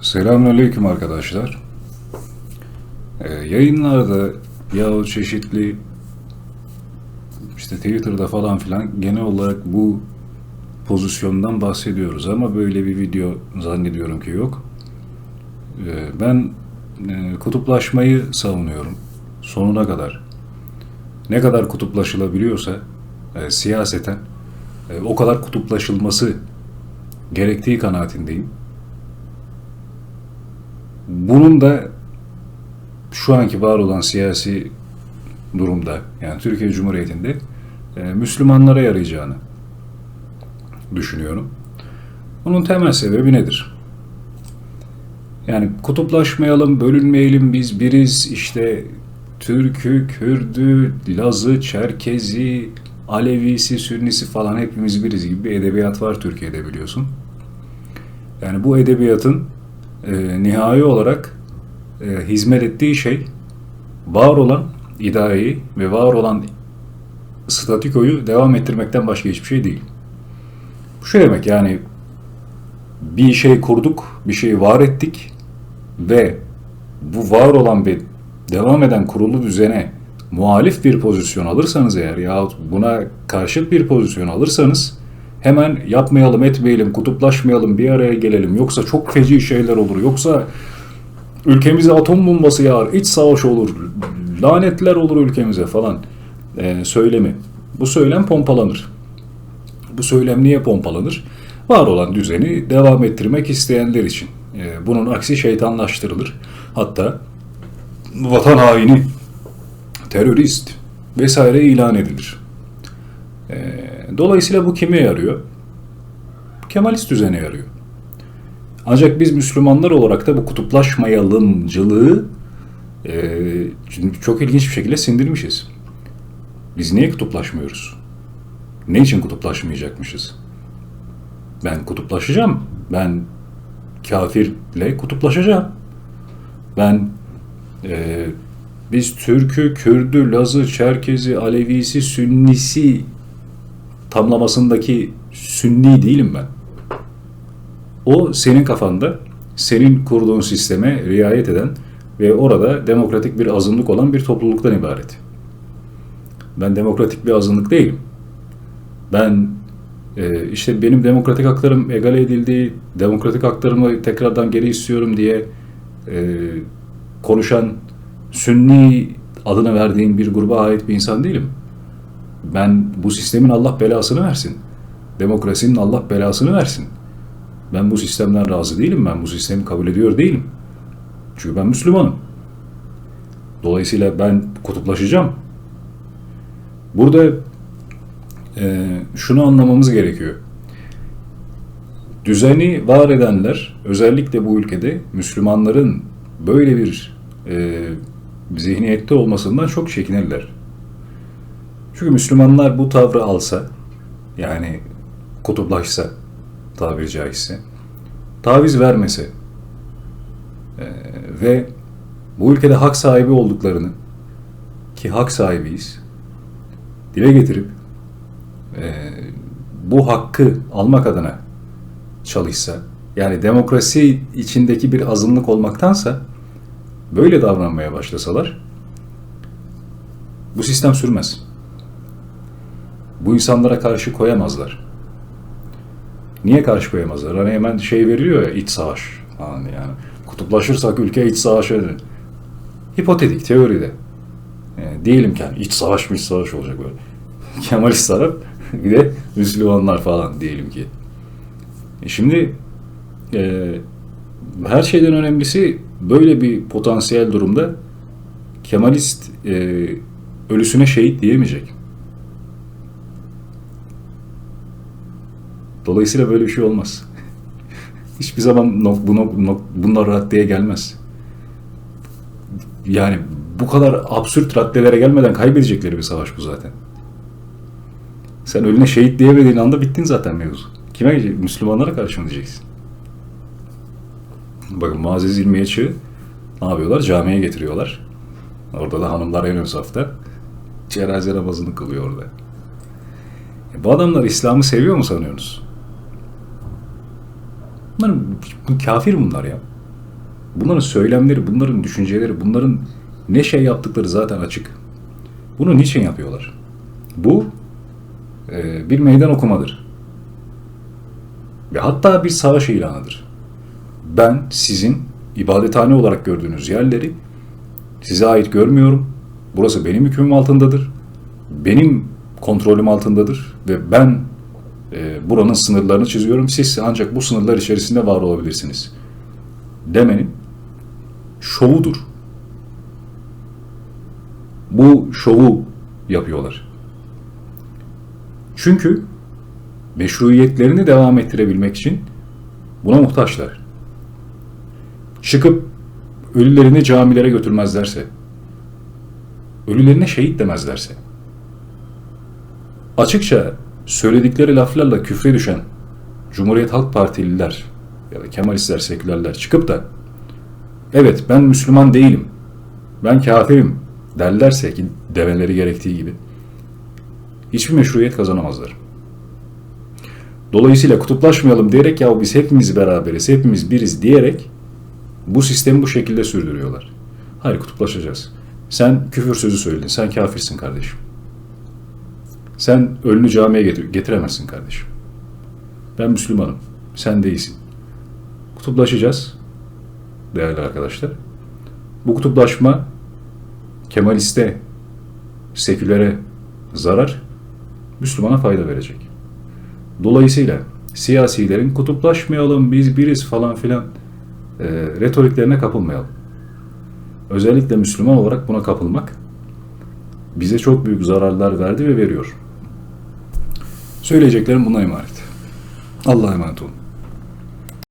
Selamünaleyküm arkadaşlar. Ee, yayınlarda yahut çeşitli işte Twitter'da falan filan genel olarak bu pozisyondan bahsediyoruz ama böyle bir video zannediyorum ki yok. Ee, ben e, kutuplaşmayı savunuyorum sonuna kadar. Ne kadar kutuplaşılabiliyorsa e, siyaseten e, o kadar kutuplaşılması gerektiği kanaatindeyim. Bunun da şu anki var olan siyasi durumda yani Türkiye Cumhuriyeti'nde e, Müslümanlara yarayacağını düşünüyorum. Bunun temel sebebi nedir? Yani kutuplaşmayalım, bölünmeyelim biz biriz işte Türk'ü, Kürd'ü, Laz'ı, Çerkez'i, Alevisi, Sünnisi falan hepimiz biriz gibi bir edebiyat var Türkiye'de biliyorsun. Yani bu edebiyatın e, nihai olarak e, hizmet ettiği şey var olan idareyi ve var olan statikoyu devam ettirmekten başka hiçbir şey değil. Bu şu demek yani bir şey kurduk, bir şeyi var ettik ve bu var olan ve devam eden kurulu düzene muhalif bir pozisyon alırsanız eğer yahut buna karşıt bir pozisyon alırsanız hemen yapmayalım, etmeyelim, kutuplaşmayalım, bir araya gelelim. Yoksa çok feci şeyler olur. Yoksa ülkemize atom bombası yağar, iç savaş olur, lanetler olur ülkemize falan e, söylemi. Bu söylem pompalanır. Bu söylem niye pompalanır? Var olan düzeni devam ettirmek isteyenler için. E, bunun aksi şeytanlaştırılır. Hatta vatan haini, terörist vesaire ilan edilir. E, dolayısıyla bu kime yarıyor? Kemalist düzene yarıyor. Ancak biz Müslümanlar olarak da bu kutuplaşmayalımcılığı e, çok ilginç bir şekilde sindirmişiz. Biz niye kutuplaşmıyoruz? Ne için kutuplaşmayacakmışız? Ben kutuplaşacağım. Ben kafirle kutuplaşacağım. Ben e, biz Türk'ü, Kürd'ü, Laz'ı, Çerkez'i, Alevisi, Sünnisi tamlamasındaki Sünni değilim ben. O senin kafanda, senin kurduğun sisteme riayet eden ve orada demokratik bir azınlık olan bir topluluktan ibaret. Ben demokratik bir azınlık değilim. Ben e, işte benim demokratik haklarım egale edildiği, demokratik haklarımı tekrardan geri istiyorum diye e, konuşan Sünni adını verdiğim bir gruba ait bir insan değilim. Ben bu sistemin Allah belasını versin. Demokrasinin Allah belasını versin. Ben bu sistemden razı değilim. Ben bu sistemi kabul ediyor değilim. Çünkü ben Müslümanım. Dolayısıyla ben kutuplaşacağım. Burada e, şunu anlamamız gerekiyor. Düzeni var edenler, özellikle bu ülkede Müslümanların böyle bir e, zihniyette olmasından çok çekinirler. Çünkü Müslümanlar bu tavrı alsa, yani kutuplaşsa tabiri caizse, taviz vermese e, ve bu ülkede hak sahibi olduklarını ki hak sahibiyiz dile getirip e, bu hakkı almak adına çalışsa yani demokrasi içindeki bir azınlık olmaktansa böyle davranmaya başlasalar bu sistem sürmez. Bu insanlara karşı koyamazlar. Niye karşı koyamazlar? Hani hemen şey veriliyor ya iç savaş falan yani. Kutuplaşırsak ülke iç savaşa dönür. Hipotetik teoride. Yani diyelim ki iç savaş mı iç savaş olacak böyle. Kemalist taraf bir de Müslümanlar falan diyelim ki. E şimdi e, her şeyden önemlisi böyle bir potansiyel durumda Kemalist e, ölüsüne şehit diyemeyecek. Dolayısıyla böyle bir şey olmaz. Hiçbir zaman no, bu, no, bunlar raddeye gelmez. Yani bu kadar absürt raddelere gelmeden kaybedecekleri bir savaş bu zaten. Sen ölüne şehit diyemediğin anda bittin zaten mevzu. Kime gelecek? Müslümanlara karşı mı diyeceksin? Bakın Muazzez İlmiye Çığ ne yapıyorlar? Camiye getiriyorlar. Orada da hanımlar en ön safta. Cenaze namazını kılıyor orada. E bu adamlar İslam'ı seviyor mu sanıyorsunuz? Bunlar kafir bunlar ya. Bunların söylemleri, bunların düşünceleri, bunların ne şey yaptıkları zaten açık. Bunu niçin yapıyorlar? Bu e, bir meydan okumadır. Ve hatta bir savaş ilanıdır. Ben sizin ibadethane olarak gördüğünüz yerleri size ait görmüyorum. Burası benim hükmüm altındadır. Benim kontrolüm altındadır ve ben e, buranın sınırlarını çiziyorum. Siz ancak bu sınırlar içerisinde var olabilirsiniz. Demenin şovudur. Bu şovu yapıyorlar. Çünkü meşruiyetlerini devam ettirebilmek için buna muhtaçlar. Çıkıp ölülerini camilere götürmezlerse, ölülerine şehit demezlerse, açıkça söyledikleri laflarla küfre düşen Cumhuriyet Halk Partililer ya da Kemalistler, sekülerler çıkıp da evet ben Müslüman değilim, ben kafirim derlerse ki demeleri gerektiği gibi hiçbir meşruiyet kazanamazlar. Dolayısıyla kutuplaşmayalım diyerek ya biz hepimiz beraberiz, hepimiz biriz diyerek bu sistemi bu şekilde sürdürüyorlar. Hayır kutuplaşacağız. Sen küfür sözü söyledin, sen kafirsin kardeşim. Sen ölünü camiye getir getiremezsin kardeşim. Ben Müslümanım, sen değilsin. Kutuplaşacağız değerli arkadaşlar. Bu kutuplaşma Kemaliste, sekülere zarar, Müslümana fayda verecek. Dolayısıyla siyasilerin kutuplaşmayalım, biz biriz falan filan e, retoriklerine kapılmayalım. Özellikle Müslüman olarak buna kapılmak bize çok büyük zararlar verdi ve veriyor. Söyleyeceklerim buna emanet. Allah'a emanet olun.